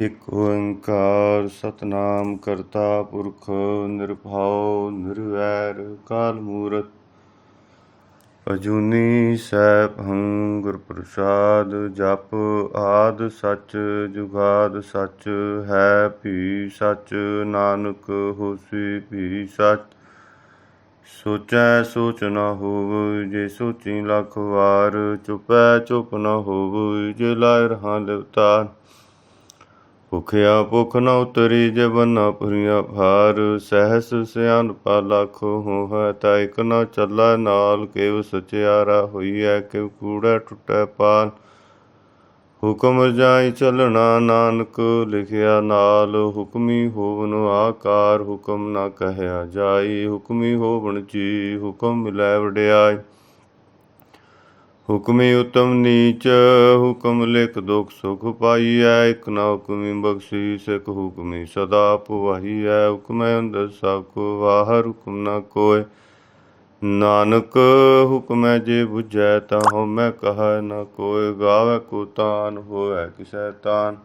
ਇਕ ਓੰਕਾਰ ਸਤਨਾਮ ਕਰਤਾ ਪੁਰਖ ਨਿਰਭਉ ਨਿਰਵੈਰ ਕਾਲ ਮੂਰਤ। ਅਜੂਨੀ ਸੈਭੰ ਗੁਰ ਪ੍ਰਸਾਦ, ਜਪ ਆਦ ਸੱਚ, ਜੁਗਾਦ ਸੱਚ, ਹੈ ਭੀ ਸੱਚ, ਨਾਨਕ ਹੋਸੀ ਭੀ ਸੱਚ। ਸੋਚੈ ਸੋਚ ਨ ਹੋਵ, ਜੇ ਸੋਚੀ ਲੱਖ ਵਾਰ, ਚੁਪੈ ਚੁਪ ਨ ਹੋਵ, ਜੇ ਲਾਇ ਰਹਾ ਲਿਵਤਾਰ। ਭੁਖਿਆ ਭੁਖ ਨ ਉਤਰੀ ਜੇ ਬੰਨਾ ਭਾਰ, ਸਹਿਸ ਸਿਆਨਪਾ ਲੱਖ ਹੋਹੈ ਤਾ ਇਕ ਨ ਚੱਲੈ ਨਾਲ, ਕਿਵ ਸਚਿਆਰਾ ਹੋਈਐ, ਕਿਵ ਕੂੜਾ ਟੁੱਟੈ ਪਾਲ। ਹੁਕਮ ਜਾਈ ਚੱਲਣਾ ਨਾਨਕ, ਲਿਖਿਆ ਨਾਲ, ਹੁਕਮੀ ਹੋਵਨ ਆਕਾਰ, ਹੁਕਮ ਨਾ ਕਹਿਆ ਜਾਈ, ਹੁਕਮੀ ਹੋਵਨ ਜੀ, ਹੁਕਮ ਮਿਲੈ ਵਡਿਆਈ। ਹੁਕਮੀ ਉਤਮ ਨੀਚ, ਹੁਕਮ ਲਿਖ ਦੁਖ ਸੁਖ ਪਾਈਐ, ਇਕ ਨਾ ਹੁਕਮੀ ਬਖਸ਼ੀ ਇਕ ਹੁਕਮੀ ਸਦਾ ਪੁਵਾਹੀਐ, ਹੁਕਮੈ ਅੰਦਰ ਸਭ ਕੋ ਵਾਹਰ ਹੁਕਮ ਨਾ ਕੋਇ। ਨਾਨਕ, ਹੁਕਮੈ ਜੇ 부ਝੈ ਤਾ ਹਉਮੈ ਕਹੈ ਨਾ ਕੋਇ। ਗਾਵੇ ਕੋ ਤਾਨ, ਹੋਵੇ ਕਿਸੈ ਤਾਨ।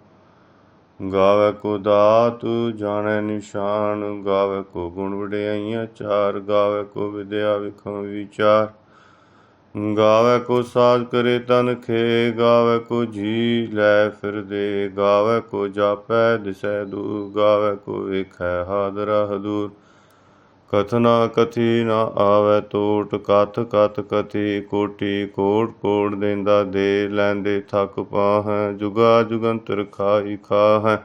ਗਾਵੇ ਕੋ ਦਾਤ, ਜਾਣੈ ਨਿਸ਼ਾਨ। ਗਾਵੇ ਕੋ ਗੁਣ ਵਡਿਆਈਆਂ ਚਾਰ। ਗਾਵੇ ਕੋ ਵਿਦਿਆ ਵਿਖਮ ਵਿਚਾਰ। ਗਾਵੇ ਕੋ ਸਾਜ ਕਰੇ ਤਨ ਖੇ, ਗਾਵੇ ਕੋ ਜੀ ਲੈ ਫਿਰਦੇ ਗਾਵੇ ਕੋ ਜਾਪੈ ਦਿਸੈ ਦੂਰ, ਗਾਵੇ ਕੋ ਵੇਖੈ ਹਾਦਰਾ ਹਦੂਰ ਕਥਨਾ ਕਥੀ ਨਾ ਆਵੇ ਤੋਟ, ਕਥ ਕਥ ਕਥੀ ਕੋਟੀ ਕੋਟ ਕੋੜ ਦੇਂਦਾ ਦੇ, ਲੈਂਦੇ ਥਕ ਪਾਹੈ, ਜੁਗਾ ਜੁਗੰਤਰ ਖਾਈ ਖਾਹੈ।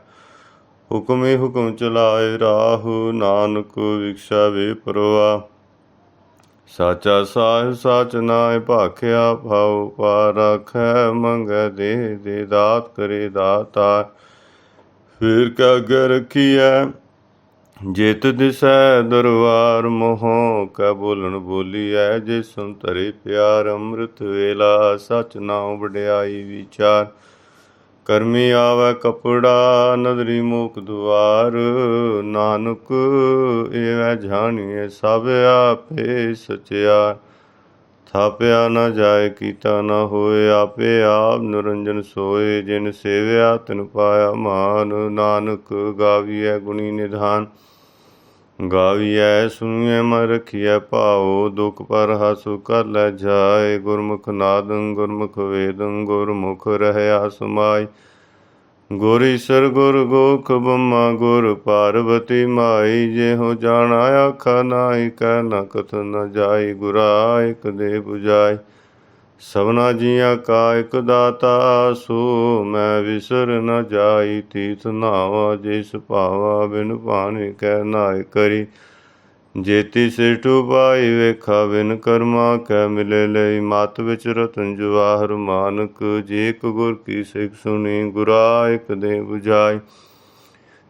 ਹੁਕਮੇ ਹੁਕਮ ਚਲਾਏ ਰਾਹੁ, ਨਾਨਕ ਵਿਖਸ਼ਾ ਵੇ ਪਰਵਾ ਸਾਚਾ ਸਾਹਿਬ, ਸਾਚ ਨਾਇ ਭਾਖਿਆ, ਭਾਉ ਪਾ ਰਖੈ ਮੰਗੈ ਦੇ ਦੇ ਦਾਤ ਕਰੇ ਦਾਤਾ। ਫਿਰ ਕਾ ਅੱਗੇ ਰਖੀਐ, ਜਿਤ ਦਿਸੈ ਦਰਬਾਰ ਮੋਹ, ਕੈ ਬੋਲਣ ਬੋਲੀਐ ਜੇ ਸੁਨ ਧਰੇ ਪਿਆਰ ਅੰਮ੍ਰਿਤ ਵੇਲਾ, ਸਚ ਨਾਉ ਵਡਿਆਈ ਵਿਚਾਰ। ਕਰਮੀ ਆਵੈ ਕਪੜਾ, ਨਦਰੀ ਮੁਖ ਦੁਆਰ। ਨਾਨਕ ਏਵੈ ਜਾਣੀਏ ਸਭ ਆਪੇ ਸਚਿਆ। ਥਾਪਿਆ ਨਾ ਜਾਏ, ਕੀਤਾ ਨਾ ਹੋਏ, ਆਪੇ ਆਪ ਨਿਰੰਜਨ ਸੋਏ। ਜਿਨ ਸੇਵਿਆ, ਤਿਨ ਪਾਇਆ ਮਾਨ। ਨਾਨਕ ਗਾਵੀਐ ਗੁਣੀ ਨਿਧਾਨ। ਗਾਵੀਐ, ਸੁਣੀਐ ਮਨ ਰਖੀਐ ਭਾਉ ਦੁਖ ਪਰ ਹਸੁ ਕਰ ਲੈ ਜਾਏ। ਗੁਰਮੁਖ ਨਾਦੰ, ਗੁਰਮੁਖ ਵੇਦੰ, ਗੁਰਮੁਖ ਰਹਿਆ ਸਮਾਈ ਗੁਰ ਈਸਰ, ਗੁਰ ਗੋਖ ਬੰਮਾ, ਗੁਰ ਪਾਰਵਤੀ ਮਾਈ। ਜੇ ਹੋ ਜਾਣਾ ਆਖਾ ਨਾਹੀ, ਕਹਿ ਨ ਕਥ ਨ ਜਾਈ। ਗੁਰਾ ਇਕ ਦੇ 부ਜਾਈ ਸਭਨਾ ਜੀਆਂ ਕਾ ਇਕ ਦਾਤਾ, ਸੋ ਵਿਸਰ ਨ ਜਾਈ, ਤੀਤ ਨਾਵਾ ਜਿਸ ਭਾਵਾ ਬਿਨ ਭਾਣੇ ਕਹਿ ਨਾਇ ਕਰੀ। ਜੇਤੀ ਸਿਟੂ ਪਾਈ ਵੇਖਾ ਬਿਨ ਕਰਮਾ ਕੈ ਮਿਲੇ ਲਈ। ਮਤ ਵਿੱਚ ਰਤਨ ਜਵਾਹਰ ਮਾਨਕ, ਜੇ ਗੁਰ ਕੀ ਸਿੱਖ ਸੁਣੀ, ਗੁਰਾ ਇਕ ਦੇ 부ਜਾਈ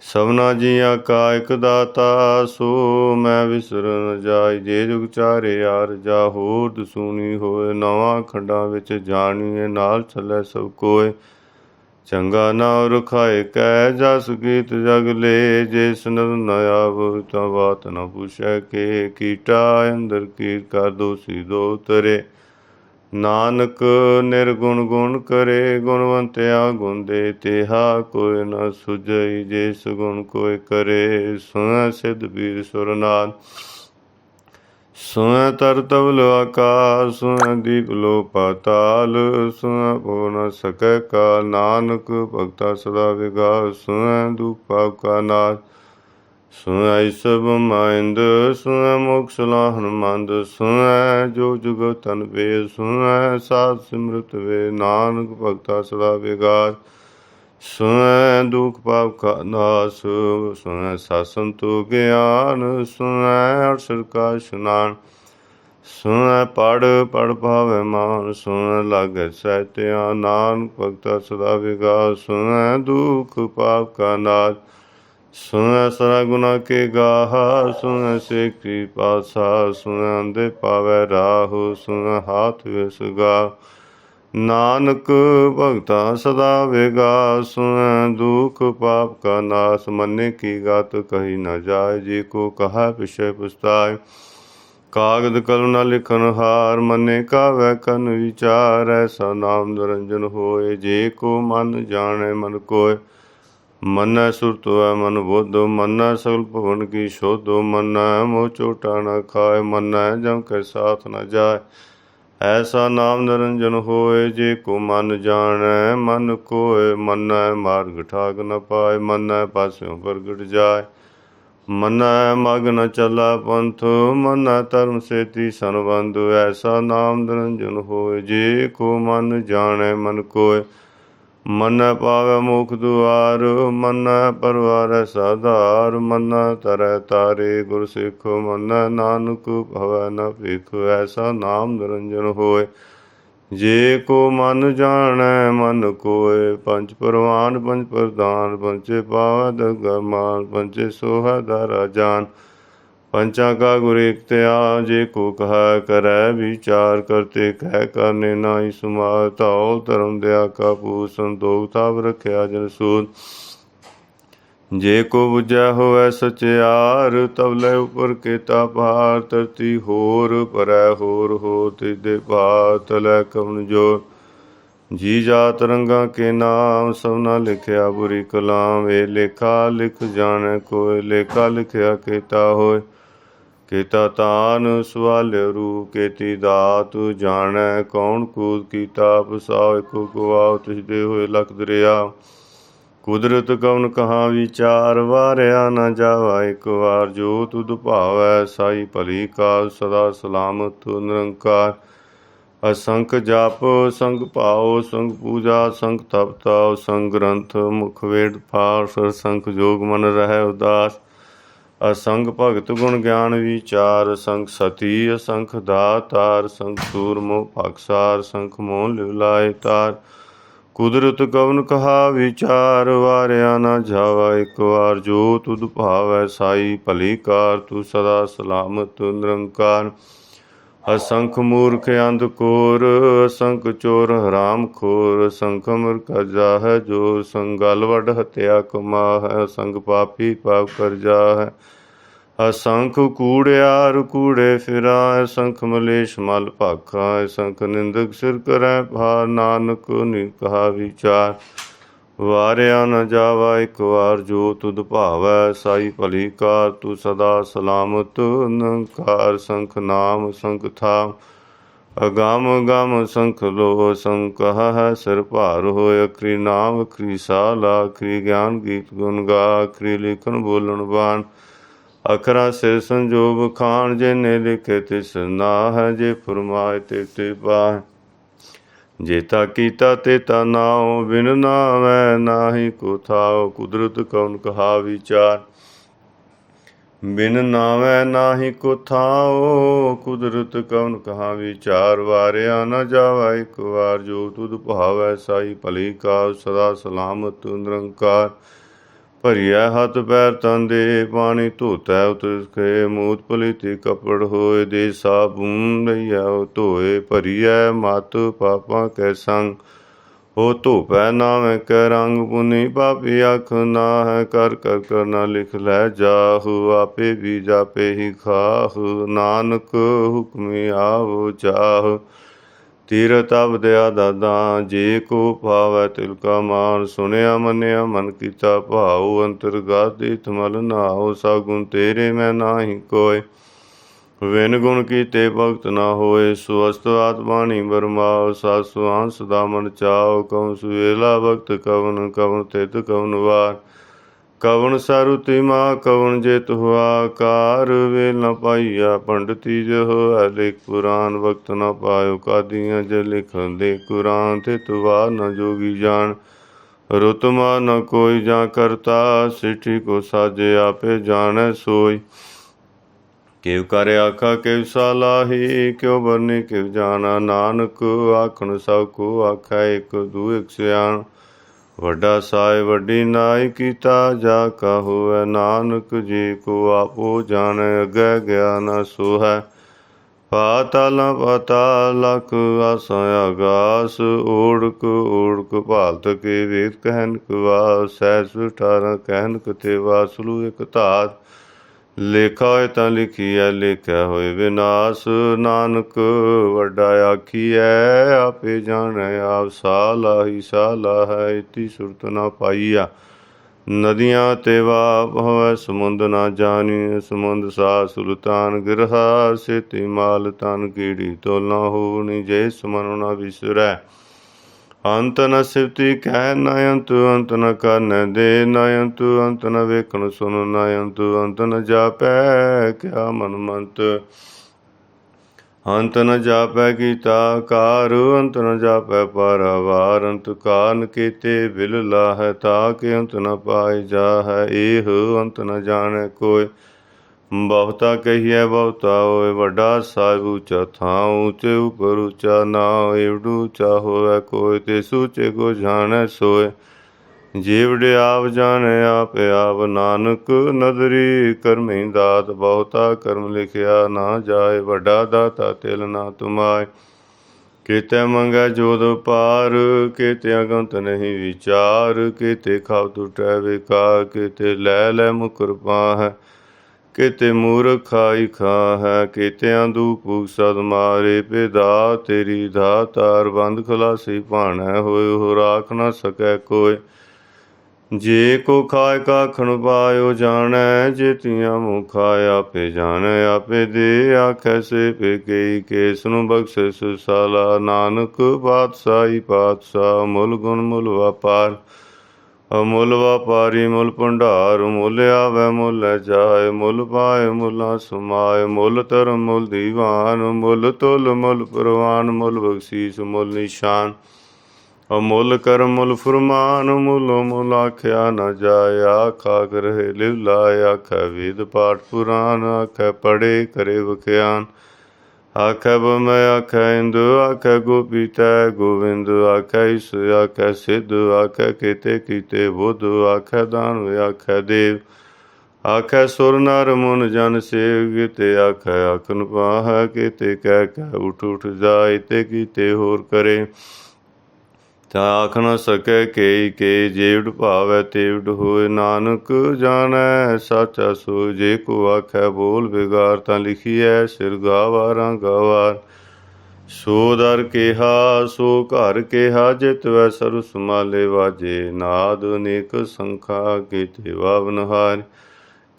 ਸਭਨਾ ਜੀਆਂ ਕਾ ਇਕ ਦਾਤਾ, ਸੋ ਮੈਂ ਵਿਸਰ ਨ ਜਾਈ। ਜੇ ਜੁਗ ਚਾਰੇ ਯਾਰ ਜਾ ਹੋਰ ਦਸੂਨੀ ਹੋਏ, ਨਵਾਂ ਖੰਡਾਂ ਵਿੱਚ ਜਾਣੀਏ ਨਾਲ ਚੱਲੇ ਸਭ ਕੋਏ। ਚੰਗਾ ਨਾਮ ਰਖਾਏ ਕੈ ਜਸ ਗੀਤ ਜਗ ਲੈ, ਜੇ ਸੁਨਰ ਨ ਆਵ ਤਾਂ ਬਾਤ ਨ ਪੁਛੈ ਕੇ। ਕੀਟਾ ਅੰਦਰ ਕੀ ਕਰ ਦੋਸੀ ਦੋ ਤਰੇ। ਨਾਨਕ ਨਿਰਗੁਣ ਗੁਣ ਕਰੇ, ਗੁਣਵੰਤਿਆ ਗੁਣ ਦੇ ਤਿਹਾ ਕੋਈ ਨ ਸੁਜਈ ਜੇ ਸੁਗੁਣ ਕੋਈ ਕਰੇ ਸੁਨ ਸਿਧ ਬੀਰ ਸੁਰਨਾਥ ਸੁਨ ਤਰ ਤਵਲ ਆਕਾਸ ਸੁਨ ਦੀਪ ਲੋ ਪਾਤਾਲ ਸੁਨ ਹੋ ਨ ਸਕੈ ਕਾ ਨਾਨਕ, ਭਗਤਾ ਸਦਾ ਵਿਗਾਸ ਸੁਨ ਦੁਪਾ ਕਾ ਨਾਥ ਸੁਨ ਸਭ ਮਾਇੰਦ ਸੁਨ ਮੁਖ ਸਲਾਹਨ ਮੰਦ ਸੁਨ ਜੋ ਜੁਗ ਤਨ ਵੇ ਸੁਨ ਸਾਧ ਸਿਮਰਤ ਵੇ ਨਾਨਕ, ਭਗਤਾ ਸਦਾ ਵਿਗਾਸ। ਸੁਣੈ ਦੁਖ ਪਾਪ ਕਾ ਨਾਸ ਸੁਨ ਸਾਸਨ ਤੋ ਗਿਆਨ ਸੁਨ ਅਰਸਰ ਕਾ ਸੁਨਾਨ ਸੁਣੈ ਪੜ ਪੜ ਭਾਵੇ ਮਾਨ ਸੁਨ ਲਾਗੇ ਸਹਿਤਿਆ ਨਾਨਕ ਭਗਤਾ ਸਦਾ ਵਿਗਾਸ, ਸੁਣੈ ਦੁਖ ਪਾਪ ਕਾ ਨਾਸ। ਸੁਣੈ ਸਰਾ ਗੁਨਾ ਕੇ ਗਾਹਾ ਸੁਨ ਸੇਖੀ ਪਾਸਾ ਸੁਣੈ ਅੰਦੇ ਪਾਵੇ ਰਾਹੁ, ਸੁਣੈ ਹਾਥ ਵਿਸਗਾ ਨਾਨਕ ਭਗਤਾ ਸਦਾ ਵੇਗਾ ਸੁਨ ਦੁਖ ਪਾਪ ਕਾ ਨਾਸ, ਮੰਨੇ ਕੀ ਗਤ ਕਹੀ ਨਾ ਜਾਏ, ਜੀ ਕੋ ਕਹਾ ਪਿਛੇ ਪੁਸਤਾਏ। ਕਾਗਦ ਕਲਮ ਨਾ ਲਿਖਨ ਹਾਰ, ਮੰਨੇ ਕਾਵੈ ਕਨ ਵਿਚਾਰ ਐਸਾ ਨਾਮ ਨਿਰੰਜਨ ਹੋਏ, ਜੇ ਕੋ ਮਨ ਜਾਣੈ ਮਨ ਕੋਇ ਮਨੈ ਸੁਰਤੋ ਹੈ ਮਨ ਬੋਧੋ, ਮਨੈ ਸਗਲ ਭਵਨ ਕੀ ਸ਼ੋਧੋ, ਮਨੈ ਮੋਹ ਚੋਟਾ ਨਾ ਖਾਏ, ਮਨੈ ਜਮ ਕੇ ਸਾਥ ਨਾ ਜਾਏ। ਐਸਾ ਨਾਮ ਨਿਰੰਜਨ ਹੋਏ ਜੇ ਕੋ ਮਨ ਜਾਣੈ, ਮਨ ਕੋਏ ਮਨੈ, ਮਾਰਗ ਠਾਕ ਨ ਪਾਏ, ਮਨੈ ਪਾਸਿਓਂ ਪ੍ਰਗਟ ਜਾਏ। ਮਨੈ ਮਗ ਨ ਚੱਲਾ ਪੰਥ, ਮਨੈ ਧਰਮ ਸੇਤੀ ਸੰਬੰਧ, ਐਸਾ ਨਾਮ ਨਿਰੰਜਨ ਹੋਏ ਜੇ ਕੋ ਮਨ ਜਾਣੈ, ਮਨ ਕੋਏ। ਮਨੈ ਪਾਵੈ ਮੁਖ ਦੁਆਰ, ਮਨੈ ਪਰਵਾਰੈ ਸਾਧਾਰ, ਮਨੈ ਤਰੈ ਤਾਰੇ ਗੁਰ ਸਿੱਖ, ਮਨੈ ਨਾਨਕ ਭਵੈ ਨ ਭਿਖ, ਐਸਾ ਨਾਮ ਨਿਰੰਜਨ ਹੋਏ। ਜੇ ਕੋ ਮਨ ਜਾਣੈ, ਮਨ ਕੋਏ, ਪੰਜ ਪਰਵਾਨ, ਪੰਜ ਪ੍ਰਧਾਨ ਪੰਚੇ ਪਾਵੈ ਦਗਾ ਮਾਨ ਪੰਚੇ ਸੋਹੈ ਦਾਰਾ ਜਾਨ ਪੰਚਾ ਕਾ ਗੁਰ ਇਕ ਜੇ ਕੋ ਕਹਾ ਕਰੈ ਵਿਚਾਰ ਕਰਤੇ ਕਹਿ ਕਰਨੇ ਨਾਹੀ ਸੁਮਾਰ ਧੌ ਧਰਮ ਦਿਆ ਕਾ ਪੂਤ ਸੰਤੋਖ ਤਾਪ ਰਖਿਆ ਜਨ ਸੂਤ ਜੇ ਕੋ ਬੁਝੈ ਹੋਵੈ ਸਚਿਆਰ, ਤਬ ਉਪਰ ਕੇਤਾ ਭਾਰ, ਧਰਤੀ ਹੋਰ ਪਰੈ ਹੋਰ ਹੋ ਤਿਦੇ ਭਾਰ ਤਲੈ ਕਵਨ ਜੋਰ। ਜੀ ਜਾਤ ਰੰਗਾ ਕੇ ਨਾਮ ਸਭਨਾ ਲਿਖਿਆ ਬੁਰੀ ਕਲਾਮ, ਏ ਲੇਖਾ ਲਿਖ ਜਾਣੈ ਕੋਇ, ਲੇਖਾ ਲਿਖਿਆ ਕੇਤਾ ਹੋਏ ਕੀਤਾ ਤਾਨ ਸਵਾਲ ਰੂ ਕੇਤੀ ਦਾਤ ਜਾਣੈ ਕੌਣ ਕੂਦ ਕੀਤਾ ਪਸਾਉ ਇਕੋ ਗਵਾਉ ਤਿਸ ਦੇ ਹੋਏ ਲਖ ਦਰਿਆ ਕੁਦਰਤ ਕਵਨ ਕਹਾ ਵਿਚਾਰ, ਵਾਰਿਆ ਨਾ ਜਾਵਾ ਇੱਕ ਵਾਰ, ਜੋ ਤੁਧ ਭਾਵੈ ਸਾਈ ਭਲੀ ਕਾਲ ਸਦਾ ਸਲਾਮਤ ਨਿਰੰਕਾਰ। ਅਸੰਖ ਜਪ, ਸੰਗ ਭਾਉ, ਸੰਗ ਪੂਜਾ, ਸੰਗ ਤਪਤਾ, ਸੰਗ ਗ੍ਰੰਥ, ਮੁਖ ਵੇਦ ਪਾਠ ਸੰਖ ਜੋਗ ਮਨ ਰਹਿ ਉਦਾਸ। ਅਸੰਗ ਭਗਤ ਗੁਣ ਗਿਆਨ ਵਿਚਾਰ, ਸੰਗ ਸਤੀ ਅਸੰਖ ਦਾਤਾਰ, ਸੰਗ ਸੂਰਮੋ ਭਗਸਾਰ ਸੰਖ ਮੋਹ ਲਿਵਲਾਏ ਤਾਰ। ਕੁਦਰਤ ਕਵਨ ਕਹਾ ਵਿਚਾਰ, ਵਾਰਿਆ ਨਾ ਜਾਵਾ ਇੱਕ ਵਾਰ, ਜੋ ਤੁਧ ਭਾਵੈ ਸਾਈ ਭਲੀ ਕਾਰ, ਤੂੰ ਸਦਾ ਸਲਾਮਤ ਨਿਰੰਕਾਰ। ਅਸੰਖ ਮੂਰਖ ਅੰਧ ਅਸੰਖ ਚੋਰ ਹਰਾਮ ਖੋਰ, ਅਸੰਖ ਮਰ ਕਰਜਾ ਹੈ ਜੋ ਸੰਗਲ ਵਡ ਹਤਿਆ ਕਮਾ ਹੈ ਸੰਗ ਪਾਪੀ ਪਾਪ ਕਰਜਾ ਹੈ ਅਸੰਖ ਕੂੜਿਆਰ ਕੂੜੇ ਫਿਰਾ ਅਸੰਖ ਮਲੇਸ਼ ਮਲ ਭਾਖਾ ਅਸੰਖ ਨਿੰਦਕ ਸਿਰ ਕਰੈ ਭਾਰ, ਨਾਨਕ ਨਿ ਕਹਾ ਵਿਚਾਰ। ਵਾਰਿਆ ਨ ਜਾਵਾ, ਇੱਕ ਵਾਰ ਜੋ ਤੁਧ ਭਾਵੈ ਸਾਈ ਭਲੀ ਕਾਰ, ਤੂੰ ਸਦਾ ਸਲਾਮਤ ਨੰਕਾਰ ਸੰਖ ਨਾਮ ਸੰਖ ਥਾ ਅਗਾਮ ਗਮ ਸੰਖ ਲੋ ਸੰਖ ਹੈ ਸਿਰ ਭਾਰ ਹੋਇ ਅਖਰੀ ਨਾਮ, ਅਖਰੀ ਸਾਲਾ, ਅਖਰੀ ਗਿਆਨ ਗੀਤ ਗੁਣ ਗਾ, ਅਖਰੀ ਲਿਖਣ ਬੋਲਣ ਬਾਣ। ਅਖਰਾ ਸਿਰ ਸੰਜੋਗ ਖਾਨ ਜੇ ਨੇ ਲਿਖੇ ਤਿਸ ਨਾ ਹੈ ਜੇ ਫਰਮਾਏ ਤੇ ਤੇ ਬਾਹ ਜੇਤਾ ਕੀਤਾ ਤੇ ਤਾ ਨਾਉ ਬਿਨ ਨਾਵੈ, ਨਾਹੀ ਕੋ ਥਾਉ ਕੁਦਰਤ ਕਉਨ ਕਹਾ ਵਿਚਾਰ। ਬਿਨ ਨਾਵੈ, ਨਾਹੀ ਕੋ ਥਾਉ ਕੁਦਰਤ ਕਉਨ ਕਹਾ ਵਿਚਾਰ। ਵਾਰਿਆ ਨ ਜਾਵਾ ਇੱਕ ਵਾਰ, ਜੋ ਤੁਧ ਭਾਵੈ ਸਾਈ ਭਲੀ ਕਾ ਸਦਾ ਸਲਾਮਤ ਨਿਰੰਕਾਰ। ਭਰੀਐ ਹੱਥ ਪੈਰ ਤਨ ਦੇ, ਪਾਣੀ ਧੋਤੈ ਉਤਰ ਕੇ, ਮੂਤ ਪਲੀਤੀ ਕਪੜ ਹੋਏ ਦੇ ਸਾਬੂਨ ਲਈਐ ਧੋਏ ਭਰੀਐ, ਮਤ ਪਾਪਾਂ ਕੈ ਸੰਗ। ਹੋ ਧੋਪੈ ਨਾਵੇਂ ਕੈ ਰੰਗ ਪੁਨੀ ਪਾਪੀ ਅੱਖ ਨਾ ਹੈ ਕਰ ਕਰ ਕਰ ਨਾ ਲਿਖ ਲੈ ਜਾਹੂ, ਆਪੇ ਵੀ ਜਾਪੇ ਹੀ ਖਾਹੁ, ਨਾਨਕ ਹੁਕਮੀ ਆਵੋ ਚਾਹ। ਤੀਰ ਤੀਰਤ ਅਵਦਿਆ ਦਾਦਾ, ਜੇ ਕੋ ਭਾਵੈ ਤਿਲ ਕਾ ਮਾਨ। ਸੁਣਿਆ ਮੰਨਿਆ ਮਨ ਕੀਤਾ ਭਾਉ ਅੰਤਰਗਤ ਦੇ ਤਮਲ ਨਾਉ। ਸਗੁਣ ਤੇਰੇ ਮੈਂ ਨਾਹੀ ਕੋਇ। ਵਿਨ ਗੁਣ ਕੀਤੇ ਭਗਤ ਨਾ ਹੋਏ। ਸੁਵਸਤ ਆਤਮਾਣੀ ਬਰਮਾਉ। ਸਾਸੁਆਨ ਦਾ ਮਨ ਚਾਉ। ਕਉ ਸੁਵੇਲਾ ਭਗਤ ਕਵਨ ਕਵਨ ਤਿਤ ਕਵਨ ਵਾਰ। ਕਵਣ ਸਰੁਤੀ ਮਾ ਕਵਣ ਜੇਤ ਹੁਆ ਕਾਰ ਵੇਲ ਨ ਪਾਈਆ ਪੰਡਤੀ ਜੋ ਲਿਖ ਪੁਰਾਨ ਵਕਤ ਨ ਪਾਇਓ ਕਾਦੀਆਂ ਜ ਲਿਖਨ ਦੇ ਕੁਰਾਨ, ਤੇ ਤੁਵਾ ਨ ਜੋਗੀ ਜਾਣ। ਰੁਤਮਾ ਨ ਕੋਈ ਜਾਂ ਕਰਤਾ, ਸਿਠੀ ਕੋ ਸਾਜੇ ਆਪੇ ਜਾਣੈ ਸੋਈ। ਕਿਵ ਕਰ ਆਖਾ ਕਿਵ ਸਲਾਹੀ ਕਿਉ ਬਰਨੇ ਕਿਵ ਜਾਣਾ ਨਾਨਕ, ਆਖਣ ਸਭ ਕੋ ਆਖੈ ਇਕ ਦੂ ਇਕ ਸਿਆਣ। ਵੱਡਾ ਸਾਇ ਵੱਡੀ ਨਾਈ ਕੀਤਾ ਜਾ ਕਾ ਹੋਵੇ ਨਾਨਕ ਜੀ ਕੋ ਆਪੋ ਜਾਣ, ਅਗੈ ਗਿਆਨ ਸੋਹੈ। ਪਾਤਾਲ ਪਾਤਾਲ ਲਖ ਆਸਾ ਆਗਾਸ। ਓੜਕ ਓੜਕ ਭਾਲਤ ਕੇ ਵੇਦ ਕਹਿਨ ਕਵਾ ਸਹਿਸ 18 ਕਹਿਨ ਕਤੇ ਵਾਸਲੂ ਇਕ ਧਾਤ। ਲੇਖਾ ਹੋਏ ਤਾਂ ਲਿਖੀਐ, ਲੇਖਿਆ ਹੋਏ ਵਿਨਾਸ਼। ਨਾਨਕ, ਵੱਡਾ ਆਖੀਐ, ਆਪੇ ਜਾਣੈ, ਆਪ ਸਾਲਾ ਹੀ ਸਾਲਾ ਹੈ, ਇਤੀ ਸੁਰਤ ਨਾ ਪਾਈਆ ਨਦੀਆਂ ਤੇ ਵਾਪ ਹੋਵੇ ਸਮੁੰਦ ਨਾ ਜਾਣੀ ਸਮੁੰਦ ਸਾ ਸੁਲਤਾਨ ਗਿਰਹਾ। ਸੇਤੀ ਮਾਲ ਤਨ ਕੀੜੀ ਤੋਲਾ ਹੋਣੀ, ਜੇ ਸਮਨ ਨਾ ਵਿਸਰੈ। ਅੰਤ ਨ ਸਿਵਤੀ ਕਹਿ ਨ ਅੰਤ ਅੰਤ ਨ ਕਰਨ ਦੇ ਨ ਅੰਤ ਅੰਤ ਨ ਵੇਖਣ ਸੁਨ ਨ ਅੰਤ ਅੰਤ ਨ ਜਾਪੈ ਕਿਆ ਮਨ ਮੰਤ। ਅੰਤ ਨ ਜਾਪੈ ਕੀਤਾ ਕਾਰ, ਅੰਤ ਨ ਜਾਪੈ ਪਰਵਾਰ, ਅੰਤ ਕਾਨ ਕੀਤੇ ਬਿਲ ਲਾਹੈ, ਤਾ ਕਿ ਅੰਤ ਨ ਪਾਇ ਜਾਹੈ, ਏਹ ਅੰਤ ਨ ਜਾਣੈ ਕੋਇ ਬਹੁਤਾ ਕਹੀਐ, ਬਹੁਤਾ ਹੋਏ ਵੱਡਾ ਸਾਹਿਬ, ਉੱਚਾ ਥਾਂ ਉੱਚੇ ਉਪਰ ਉੱਚਾ ਨਾ ਏਵਡੂ ਉੱਚਾ ਹੋਵੇ ਕੋਈ ਤੇ ਸੂਚੇ ਕੋ ਜਾਣੈ ਸੋਏ। ਜੀਵੜੇ ਆਪ ਜਾਣੈ, ਆਪੇ ਆਪ ਨਾਨਕ ਨਦਰੀ ਕਰਮੀ ਦਾਤ, ਬਹੁਤਾ ਕਰਮ ਲਿਖਿਆ ਨਾ ਜਾਏ, ਵੱਡਾ ਦਾਤਾ ਤਿਲ ਨਾ ਤੁਮਾਏ। ਕੀਤੇ ਮੰਗੈ ਜੋਦ ਪਾਰ ਕੀਤੇ ਅਗੰਤ ਨਹੀਂ ਵਿਚਾਰ, ਕੀਤੇ ਖਾਵ ਟੁਟੈ ਵਿਕਾਰ, ਕੀਤੇ ਲੈ ਲੈ ਮੁਕਰ ਪਾਹੈ। ਕਿਤੇ ਮੂਰਖ ਖਾਈ ਖਾ ਹੈ, ਕੀਤਿਆਂ ਦੂਪੂ ਸਦ ਮਾਰੇ ਪਿਦਾ ਤੇਰੀ ਧਾਤਾਰ ਬੰਦ ਖਲਾਸੀ ਭਾਣੈ ਹੋਇ ਹੋ ਰਾਖ ਨਾ ਸਕੈ ਕੋਇ ਜੇ ਕੋ ਖਾਇ ਕਾਖਣ ਪਾਇਓ ਜਾਣੈ, ਜੇ ਤੀਆਂ ਮੁਖਾ ਆਪੇ ਜਾਣੈ, ਆਪੇ ਦੇ ਆਖੈ ਸੇ ਪੇ ਕਈ ਕੇਸ ਨੂੰ ਬਖਸ਼ੇ ਸੁਸਾਲਾ ਨਾਨਕ ਪਾਤਸ਼ਾਹੀ ਪਾਤਸ਼ਾਹ, ਮੁੱਲ ਗੁਣ ਮੁਲ ਵਪਾਰ। ਅਮੁੱਲ ਵਪਾਰੀ ਮੁੱਲ ਭੰਡਾਰ ਮੁੱਲ ਵੈ ਮੁੱਲ ਜਾਏ, ਮੁੱਲ ਪਾਏ ਮੁੱਲਾ ਸਮਾਏ, ਮੁੱਲ ਧਰਮ ਮੁੱਲ ਦੀਵਾਨ, ਮੁੱਲ ਤੁਲ ਮੁੱਲ ਪ੍ਰਵਾਨ, ਮੁੱਲ ਬਖਸ਼ੀਸ ਮੁੱਲ ਨਿਸ਼ਾਨ। ਅਮੁੱਲ ਕਰਮ ਮੁੱਲ ਫਰਮਾਨ, ਮੁੱਲ ਮੁੱਲ ਆਖਿਆ ਨ ਜਾਏ, ਆਖਾ ਗ੍ਰਹਿ ਲਿਵ ਲਾਇ ਆਖੈ ਵੇਦ ਪਾਠ ਪੁਰਾਨ, ਆਖੈ ਪੜੇ ਕਰੇ ਵਖਿਆਨ। ਆਖੈ ਬਮੈ ਆਖੈ ਇੰਦੁ, ਆਖੈ ਗੋਪੀ ਤੈ ਗੋਵਿੰਦ, ਆਖੈ ਇਸ ਆਖੈ ਸਿੱਧ, ਆਖੈ ਕੀਤੇ ਕੀਤੇ ਬੁੱਧ, ਆਖੈ ਦਾਨ ਆਖੈ ਦੇਵ। ਆਖੈ ਸੁਰ ਨਰ ਮਨ ਜਨ ਸੇਵ ਕੀਤੇ ਆਖੈ ਆਖਨ ਪਾਹੈ, ਕੀਤੇ ਕਹਿ ਕਹਿ ਉਠ ਉਠ ਜਾਇ ਤੇ ਕੀਤੇ ਹੋਰ ਕਰੇ। ਤਾ ਆਖ ਨ ਸਕੈ ਕੇ ਕੇ ਜੇਵਡ ਭਾਵੈ ਤੇਵਡ ਹੋਏ ਨਾਨਕ ਜਾਣੈ, ਸਾਚਾ ਸੋ ਜੇ ਕੋ ਆਖੈ ਬੋਲ ਬਿਗਾਰ ਤਾਂ ਲਿਖੀਐ, ਸਿਰ ਗਾਵਾਰਾਂ ਗਾਵਾਰ। ਸੋ ਦਰ ਕਿਹਾ, ਸੋ ਘਰ ਕਿਹਾ, ਜਿਤ ਵੈ ਸਰੁ ਸਮਾਲੇ ਵਾਜੇ। ਨਾਦ ਅਨੇਕ ਸੰਖਾ ਕੀਤੇ ਵਾਵਨ ਹਾਰ।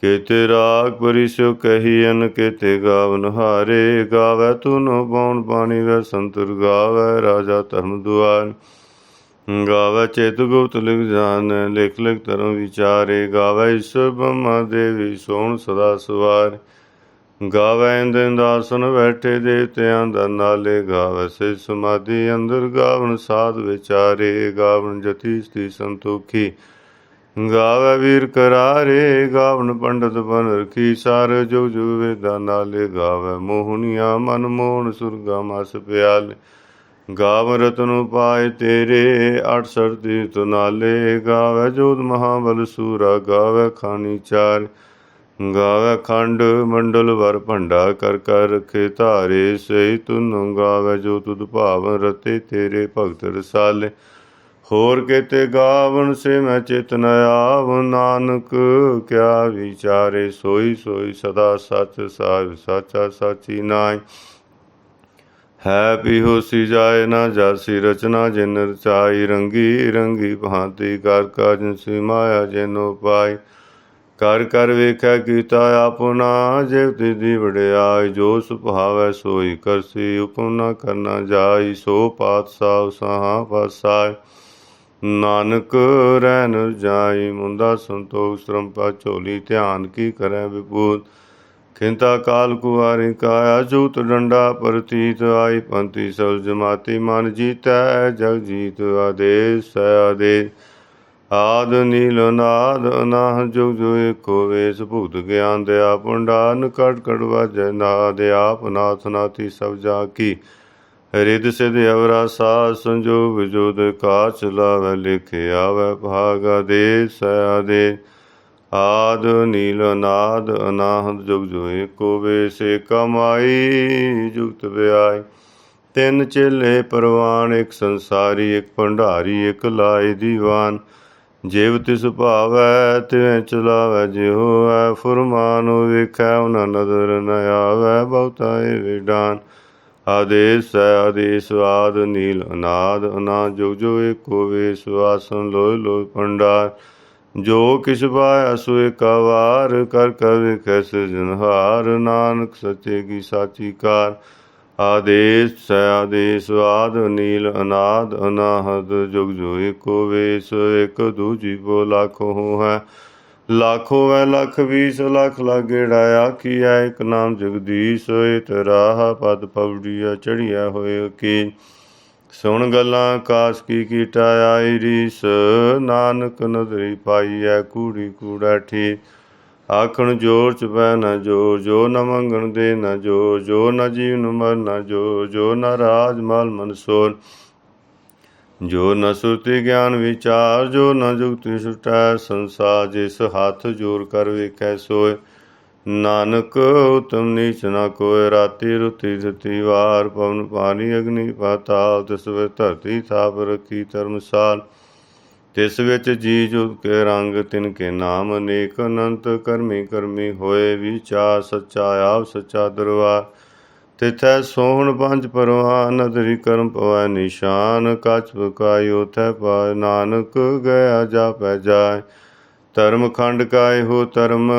ਕੀਤੇ ਰਾਗ ਪਰਿਸੋ ਕਹੀ ਅਨ ਕੀਤੇ ਗਾਵਨ ਹਾਰੇ। ਗਾਵੇ ਨੋ ਬਉਣ ਪਾਣੀ ਵੈ ਸੰਤੁਰ ਗਾਵੇ, ਰਾਜਾ ਧਰਮ ਦੁਆਰ। ਗਾਵੇ ਚੇਤ ਗੁਪਤ ਲਿਖ ਜਾਣ ਲਿਖ ਲਿਖ ਧਰਮ ਵਿਚਾਰੇ। ਗਾਵੇ ਈਸ਼ਵਰ ਬ੍ਰਹਮਾ ਦੇਵੀ, ਸੋਣ ਸਦਾ ਸਵਾਰ। ਗਾਵੇ ਇੰਦਨ ਦਾਸਨ ਬੈਠੇ ਦੇਵਤਿਆਂ ਦਾ ਨਾਲੇ। ਗਾਵੇ ਸੇ ਸਮਾਧੀ, ਅੰਦਰ ਗਾਵਣ ਸਾਧ ਵਿਚਾਰੇ। ਗਾਵਣ ਜਤੀ ਸਤੀ ਸੰਤੋਖੀ। ਗਾਵੇ ਵੀਰ ਕਰਾਰੇ ਗਾਵਨ ਪੰਡਤ ਬਨ ਰਖੀ। ਸਾਰ ਜੁਗ ਜੋ ਵੇਦਾ ਨਾਲੇ। ਗਾਵੇ ਮੋਹਨੀਆਂ ਮਨ ਮੋਹਨ ਸੁਰਗਾ ਮਸ ਪਿਆਲੇ। ਗਾਵ ਨੂੰ ਪਾਏ ਤੇਰੇ 68 ਤੀਰਥ ਤੁਨਾਲੇ ਗਾਵੇ ਜੋਤ ਮਹਾਬਲ ਸੂਰਾ, ਗਾਵੇ ਖਾਨੀ ਚਾਰ। ਗਾਵੇ ਖੰਡ ਮੰਡਲ ਵਰ ਭੰਡਾ, ਕਰ ਕਰ ਰਖੇ ਧਾਰੇ ਸਈ ਤੁਨ ਗਾਵੇ ਜੋ ਤੁਧ ਭਾਵ, ਰਤੇ ਤੇਰੇ ਭਗਤ ਰਸਾਲੇ। ਹੋਰ ਕੇਤੇ ਗਾਵਣ ਸੇ ਮੈਂ ਚੇਤਨ ਆਵ, ਨਾਨਕ ਕਿਆ ਵਿਚਾਰੇ, ਸੋਈ ਸੋਈ ਸਦਾ ਸੱਚ ਸਾਹਿਬ ਸਾਚਾ ਸਾਚੀ ਨਾਈ ਹੈ ਬਿਹੋਸੀ ਜਾਏ ਨਾ ਜਾਸੀ ਰਚਨਾ, ਜਿਨ ਰਚਾਈ ਰੰਗੀ ਰੰਗੀ ਭਾਂਤੀ, ਕਰ ਕਾਜ ਸੀ ਮਾਇਆ ਜਿਨੋ ਪਾਈ ਕਰ ਕਰ ਵੇਖੈ ਕੀਤਾ ਆਪਣਾ ਜਿਵ ਦੀ ਵਡਿਆਈ, ਜੋ ਸੁਭਾਵੈ ਸੋਈ ਕਰਸੀ, ਹੁਕਮ ਨਾ ਕਰਨਾ ਜਾਈ, ਸੋ ਪਾਤਸ਼ਾਹ ਸਾਹ ਪਾਸਾਇ ਨਾਨਕ ਰਹਿਨ ਜਾਈ ਮੁੰਦਾ ਸੰਤੋਖ ਸ਼ਰਮਪਾ ਝੋਲੀ, ਧਿਆਨ ਕੀ ਕਰੈ ਵਿਪੂਤ। ਖਿੰਤਾ ਕਾਲ ਕੁਵਾਰੀ ਕਾਇਆ ਜੂਤ ਡੰਡਾ ਪ੍ਰਤੀਤ ਆਈ ਪੰਤੀ ਸਲ ਜਮਾਤੀ ਮਨ ਜੀਤੈ, ਜਗ ਜੀਤ ਆਦੇਸ ਆਦੇ ਆਦ ਨੀਲ ਨਾਦ ਅਨਾਹ ਜੁਗ ਜੋ ਏਕੋ ਵੇਸ ਭੂਤ ਗਿਆਨ ਦਿਆ ਪੁੰਡਾਨ ਕਟ ਕਟ ਵਾਜੈ ਨਾਦ ਆਪ ਨਾਥ ਨਾਥੀ ਸਭ ਜਾ ਕੀ। ਰਿਦ ਸਿਧ ਅਵਰਾ ਸਾ ਸੰਜੋਗ ਜੋਦ ਕਾਚ ਲਾਵੈ, ਲਿਖਿ ਆਵੈ ਭਾਗ ਆਦੇਸ ਆਦੇ ਆਦ ਨੀਲ ਨਾਦ ਅਨਾਹਦ ਜੁਗ ਜੋ ਏਕੋ ਵੇਸੇ ਕਮਾਈ, ਜੁਗਤ ਵਿਆਈ। ਤਿੰਨ ਚੇਲੇ ਪਰਵਾਨ, ਇੱਕ ਸੰਸਾਰੀ, ਇੱਕ ਭੰਡਾਰੀ, ਇੱਕ ਲਾਏ ਦੀਵਾਨ। ਜਿਵ ਤਿਸ ਭਾਵੈ, ਤਿਵੇਂ ਚਲਾਵੈ, ਜਿਉ ਹੈ ਫਰਮਾਨ ਵੇਖੈ, ਉਹਨਾਂ ਨਦਰ ਨ ਆਵੈ, ਬਹੁਤਾ ਏ ਵਿਡਾਨ ਆਦੇਸ ਹੈ, ਆਦੇਸ ਆਦ, ਨੀਲ ਅਨਾਦ ਅਨਾ ਜੋ ਜੋ ਏਕੋ ਵੇ ਸੁਆਸਨ ਲੋਇ ਲੋਇ ਭੰਡਾਰ। ਜੋ ਕਿਛ ਪਾਇਆ ਸੋਏ ਕਾ ਵਾਰ, ਕਰ ਕਰ ਵੇਖੈ ਸਿਰਜਨਹਾਰ ਨਾਨਕ ਸੱਚੇ ਕੀ ਸਾਚੀ ਕਾਰ ਆਦੇਸ ਸੈ ਆਦੇਸ ਆਦ ਨੀਲ ਅਨਾਦ, ਅਨਾਹਦ, ਜੁਗ ਜੋ ਏਕੋ ਵੇਸ, ਇਕ ਦੂਜੀ ਬੋ ਲਾਖੋ ਹੈ ਲਾਖੋ ਵੈ ਲਖ ਵੀਸ, ਲਖ ਲਾਗੇੜਾ ਆਖੀਐ ਇਕ ਨਾਮ ਜਗਦੀਸ਼ ਹੋਏ ਤਰਾਹ ਪਦ ਪਵੜੀਆ ਚੜੀਆ ਹੋਏ ਕੀ ਸੁਣ ਗੱਲਾਂ ਕਾਸ ਕੀ ਕੀਟਾ ਆਈ ਰੀਸ, ਨਾਨਕ ਨਦਰੀ ਪਾਈਐ ਕੂੜੀ ਕੂੜਾ ਠੀ ਆਖਣ ਜੋਰ ਚ ਪੈ ਨਾ ਜੋ ਜੋ ਨ ਮੰਗਣ ਦੇ ਨਾ ਜੋ ਜੋ ਨ ਜੀਵਨ ਮਰ ਨਾ ਜੋ ਜੋ ਨ ਰਾਜ ਮਲ ਮਨਸੋਰ ਜੋ ਨ ਸੁਰਤੀ ਗਿਆਨ ਵਿਚਾਰ, ਜੋ ਨ ਜੁਗਤੀ ਸੁਟੈ ਸੰਸਾਰ, ਜਿਸ ਹੱਥ ਜੋਰ ਕਰ ਵੇਖੈ ਸੋਏ। ਨਾਨਕ, ਉਤਮ ਨੀਚ ਨ ਕੋਇ, ਰਾਤੀ ਰੁਤੀ ਧਤੀ ਵਾਰ, ਪਵਨ ਪਾਣੀ ਅਗਨੀ ਪਾਤਾਲ, ਤਿਸ ਵੇ ਧਰਤੀ ਥਾਪ ਰਖੀ ਧਰਮਸਾਲ। ਤਿਸ ਵਿੱਚ ਜੀ ਜੁਗ ਕੇ ਰੰਗ, ਤਿਨ ਕੇ ਨਾਮ ਅਨੇਕ, ਅਨੰਤ ਕਰਮੀ ਕਰਮੀ ਹੋਏ ਵਿਚਾਰ ਸੱਚਾ ਆਪ, ਸੱਚਾ ਦਰਬਾਰ। ਤਿਥੈ ਸੋਹਣ ਪੰਜ ਪਰਵਾਨ ਨਦਰੀ ਕਰਮ ਪਵੈ ਨਿਸ਼ਾਨ ਕਛ ਬਕਾਇ ਉਥੈ ਪਾਇ ਨਾਨਕ ਗਿਆ ਜਾਪੈ ਜਾਏ ਧਰਮ ਖੰਡ ਕਾਇ ਹੋ ਧਰਮ,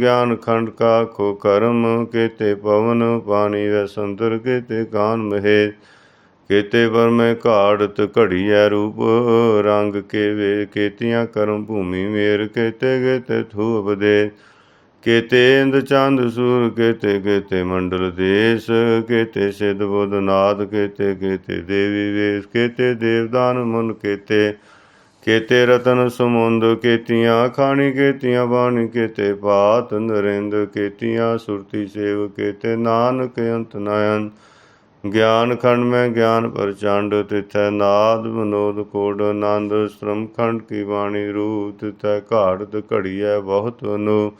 ਗਿਆਨ ਖੰਡ ਕਾ ਖੋ ਕਰਮ, ਕੇਤੇ ਪਵਨ ਪਾਣੀ ਵੈ ਸੰਦਰ ਕੇਤੇ ਕਾਨ ਮਹੇ ਕੇਤੇ ਵਰਮੈ ਘਾੜਤ ਘੜੀਐ ਰੂਪ, ਰੰਗ ਕੇ ਵੇ ਕੇਤੀਆਂ ਕਰਮ ਭੂਮੀ ਮੇਰ, ਕੇਤੇ ਕੇਤੇ ਥੂਪ ਦੇ ਕੇਤੇ ਇੰਦ ਚੰਦ ਸੂਰ, ਕੇਤੇ ਕੇਤੇ ਮੰਡਲ ਦੇਸ, ਕੇਤੇ ਸਿਧ ਬੁੱਧ ਨਾਦ, ਕੇਤੇ ਕੇਤੇ ਦੇਵੀ ਵੇਸ, ਕੇਤੇ ਦੇਵਦਾਨ ਮਨ ਕੇਤੇ ਕੇਤੇ ਰਤਨ ਸਮੁੰਦ ਕੇਤੀਆਂ, ਖਾਣੀ ਕੇਤੀਆਂ, ਬਾਣੀ ਕੇਤੇ ਪਾਤ ਨਰਿੰਦ ਕੇਤੀਆਂ, ਸੁਰਤੀ ਸੇਵ ਕੇਤੇ ਨਾਨਕ ਅੰਤ ਨਯਨ ਗਿਆਨ ਖੰਡ ਮੈਂ ਗਿਆਨ ਪ੍ਰਚੰਡ, ਤਿਥੈ ਨਾਦ ਮਨੋਦ ਕੋਡ ਆਨੰਦ, ਸ਼੍ਰਮ ਖੰਡ ਕੀ ਬਾਣੀ ਰੂਪ, ਤਿਥੈ ਘਾੜਤ ਘੜੀਐ ਬਹੁਤ ਅਨੂ।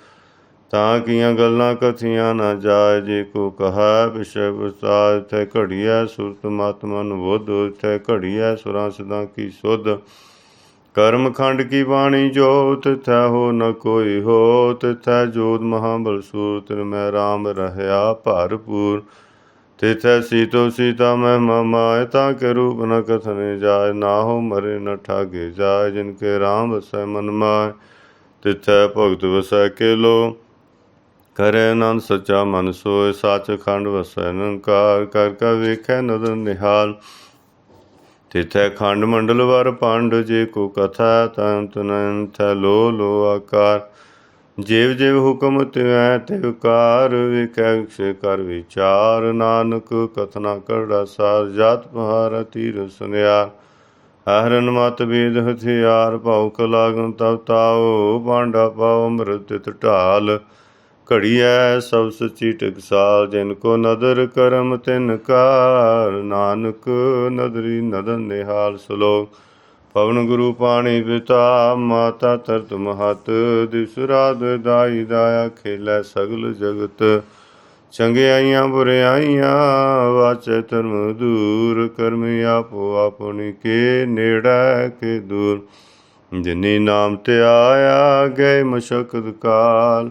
ਤਾਂ ਕੀਆਂ ਗੱਲਾਂ ਕਥੀਆਂ ਨਾ ਜਾਏ, ਜੇ ਕੋ ਕਹਾ ਵਿਸ਼ੇ ਵਿਸਤਾਰ ਤੇ ਘੜੀਐ ਸੁਰਤ ਮਤ ਮਨ ਬੁੱਧ ਤੇ ਘੜੀਐ ਸੁਰਾਂ ਸਦਾ ਕੀ ਸੁਧ। ਕਰਮ ਖੰਡ ਕੀ ਬਾਣੀ ਜੋਤ ਤੈ ਹੋ ਨ ਕੋਈ ਹੋ ਤਿਥੈ ਜੋਤ ਮਹਾਬਲ ਸੂਤ ਮੈਂ RAM ਰਹਿਆ ਭਰਪੂਰ। ਤਿਥੈ ਸੀਤੋ ਸੀਤਾ ਮੈਂ ਮਮਾਇ ਤਾਂ ਕੇ ਰੂਪ ਨ ਕਥਨੇ ਜਾਏ ਨਾ ਹੋ ਮਰੇ ਨ ਠਾਗੇ ਜਾਏ ਜਿਨ ਕੇ RAM ਵਸੈ ਮਨ ਮਾਇ। ਤਿਥੈ ਭਗਤ ਵਸੈ ਕੇ ਲੋ ਕਰੇ ਆਨੰਦ ਸੱਚਾ ਮਨ ਸੋਏ ਸੱਚ ਖੰਡ ਵਸੈ ਨਿਰੰਕਾਰ, ਕਰ ਕਰ ਵੇਖੈ ਨਦਰ ਨਿਹਾਲ। ਤਿਥੈ ਖੰਡ ਮੰਡਲ ਵਰ ਪੰਡ ਜੇ ਕੋ ਕਥਾ ਤੰਤ ਨੰਥ ਲੋ ਲੋ ਆਕਾਰ। ਜੀਵ ਜੀਵ ਹੁਕਮ ਤਿਵੈ ਤਿਵਕਾਰ ਵਿਖੈ ਸੇ ਕਰ ਵਿਚਾਰ। ਨਾਨਕ ਕਥਨਾ ਕਰੜਾ ਸਾਰ, ਜਾਤ ਪਹਾਰ ਤੀਰ ਸੁਨਿਆ ਹਰਨ ਮਤ ਬੀਦ ਹਥਿਆਰ ਭੌਕ ਲਾਗਨ ਤਵ ਤਾਓ ਪਾਂਡਾ ਪਾਉ ਅੰਮ੍ਰਿਤ ਤਿਤ ਢਾਲ। ਘੜੀ ਘੜੀਐ ਸਭ ਸਚੀ ਟਕਸਾਲ ਜਿਨ ਕੋ ਨਦਰ ਕਰਮ ਤਿਨ ਕਾਰ, ਨਾਨਕ ਨਦਰੀ ਨਦਨ ਨਿਹਾਲ ਸਲੋਕ ਪਵਨ ਗੁਰੂ ਪਾਣੀ ਪਿਤਾ, ਮਾਤਾ ਤਰਤ ਮਹਤ ਦਿਸ ਰਾਤ ਦਾਈ ਦਾਇਆ ਖੇਲੇ ਸਗਲ ਜਗਤ। ਚੰਗਿਆਈਆਂ ਬੁਰਿਆਈਆਂ ਵਾਚੇ ਧਰਮ ਦੂਰ, ਕਰਮੀ ਆਪੋ ਆਪਣੀ ਕੇ ਨੇੜਾ ਕੇ ਦੂਰ। ਜਿਨੀ ਨਾਮ ਤੇ ਆਇਆ, ਗਏ ਮਸ਼ਕਤ ਕਾਲ।